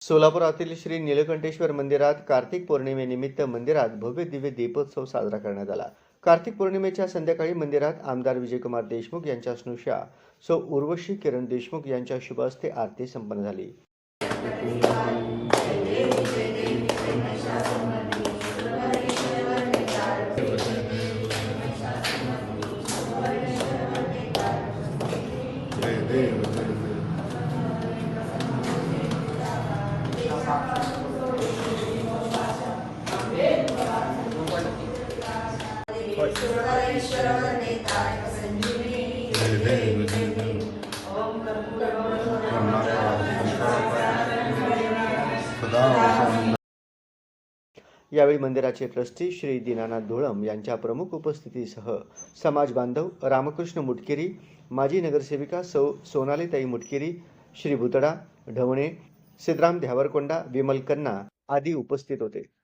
सोलापुरातील श्री नीलकंठेश्वर मंदिरात कार्तिक पौर्णिमेनिमित्त मंदिरात भव्य दिव्य दीपोत्सव साजरा करण्यात आला. कार्तिक पौर्णिमेच्या संध्याकाळी मंदिरात आमदार विजयकुमार देशमुख यांच्या स्नुषा सौ उर्वशी किरण देशमुख यांच्या शुभ हस्ते आरती संपन्न झाली. यावेळी मंदिराचे ट्रस्टी श्री दीनानाथ धुळम यांच्या प्रमुख उपस्थितीसह समाज बांधव रामकृष्ण मुटकिरी माजी नगरसेविका सौ सोनालीताई मुटकिरी श्री भुतडा ढवणे सिद्धराम ध्यावरकोंडा विमल कन्ना आदी उपस्थित होते.